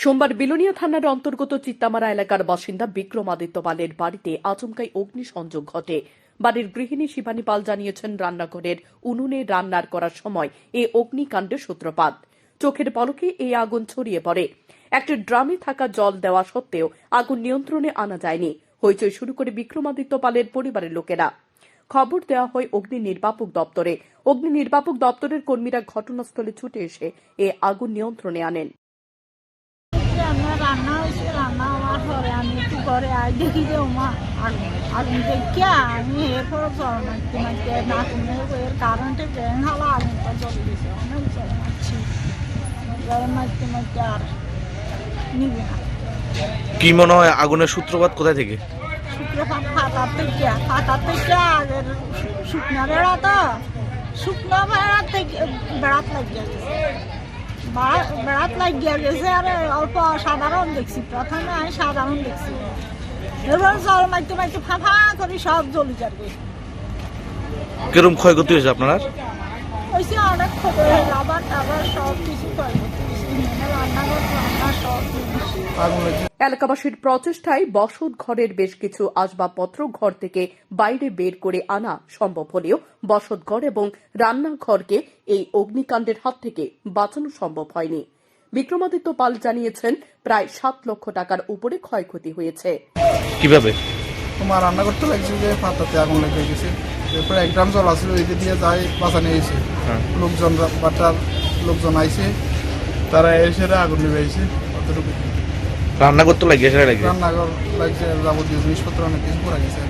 সোমবার বিলোনিয়া থানার অন্তর্গত চিত্তামারা এলাকার বাসিন্দা বিক্রমাদিত্য পালের বাড়িতে আচমকাই অগ্নিসংযোগ ঘটে। বাড়ির গৃহিণী শিবানী পাল জানিয়েছেন, রান্নাঘরের উনুনে রান্নার করার সময় এ অগ্নিকাণ্ডের সূত্রপাত। চোখের পলকে এই আগুন ছড়িয়ে পড়ে। একটি ড্রামে থাকা জল দেওয়া সত্ত্বেও আগুন নিয়ন্ত্রণে আনা যায়নি। হইচই শুরু করে বিক্রমাদিত্য পালের পরিবারের লোকেরা। খবর দেওয়া হয় অগ্নি নির্বাপক দপ্তরে। অগ্নি নির্বাপক দপ্তরের কর্মীরা ঘটনাস্থলে ছুটে এসে এ আগুন নিয়ন্ত্রণে আনেন। আমার রান্না হয়েছে রান্না হওয়ার পরে আমি একটু ঘরে আই দেখি যে ওমা আগুন আগুন দেখিয়া আমি এরপর জল মারতে মারতে না এর কারেন্টে ট্রেন হলো? আগুনটা জ্বলে গেছে অনেক জল মারছি। জল মারতে মারতে আর নিবি না। কি মনে হয় আগুনের সূত্রপাত কোথায় থেকে? থেকে আগের শুকনো বেড়া তো শুকনো বেড়ার থেকে বেড়াত লাগিয়ে গেছে। বেড়াত লাগিয়ে গেছে আর অল্প সাধারণ দেখছি। প্রথমে আমি সাধারণ দেখছি। এবার জল মাইতে মাইতে ফাঁফা করে সব জ্বলি যাবে। কিরম ক্ষয়ক্ষতি হয়েছে আপনার? ওইসে অনেক ক্ষতি হয়েছে আবার আবার সব কিছু ক্ষয়ক্ষতি রান্নাঘর রান্না সব এলাকাবাসীর প্রচেষ্টায় বসত ঘরের বেশ কিছু আসবাবপত্র ঘর থেকে বাইরে বের করে আনা সম্ভব হলেও বসত ঘর এবং রান্নাঘরকে এই অগ্নিকাণ্ডের হাত থেকে বাঁচানো সম্ভব হয়নি। বিক্রমাদিত্য পাল জানিয়েছেন প্রায় সাত লক্ষ টাকার উপরে ক্ষয়ক্ষতি হয়েছে। কীভাবে? তোমার রান্না করতে লাগছে যে পাতাতে আগুন লেগে গেছে। এরপরে এক গ্রাম জল আসলে দিয়ে যাই বাঁচানো হয়েছে হ্যাঁ। লোকজন বাটার লোকজন আইছে তারা এসে আগুন নিবে আইছে অতটুকু। রান্না করতে লাগে সেটা লাগে রান্নাঘর লাগছে যাবতীয় জিনিসপত্র অনেক কিছু পড়ে গেছে।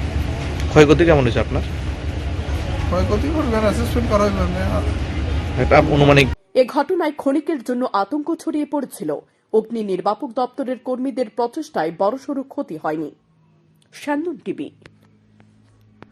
ক্ষয়ক্ষতি কেমন হয়েছে আপনার? ক্ষয়ক্ষতি করবে অ্যাসেসমেন্ট করা হইবে না। একটা অনুমানিক এ ঘটনায় ক্ষণিকের জন্য আতঙ্ক ছড়িয়ে পড়েছিল। অগ্নি নির্বাপক দপ্তরের কর্মীদের প্রচেষ্টায় বড়সড় ক্ষতি হয়নি। স্যান্দন টিভি।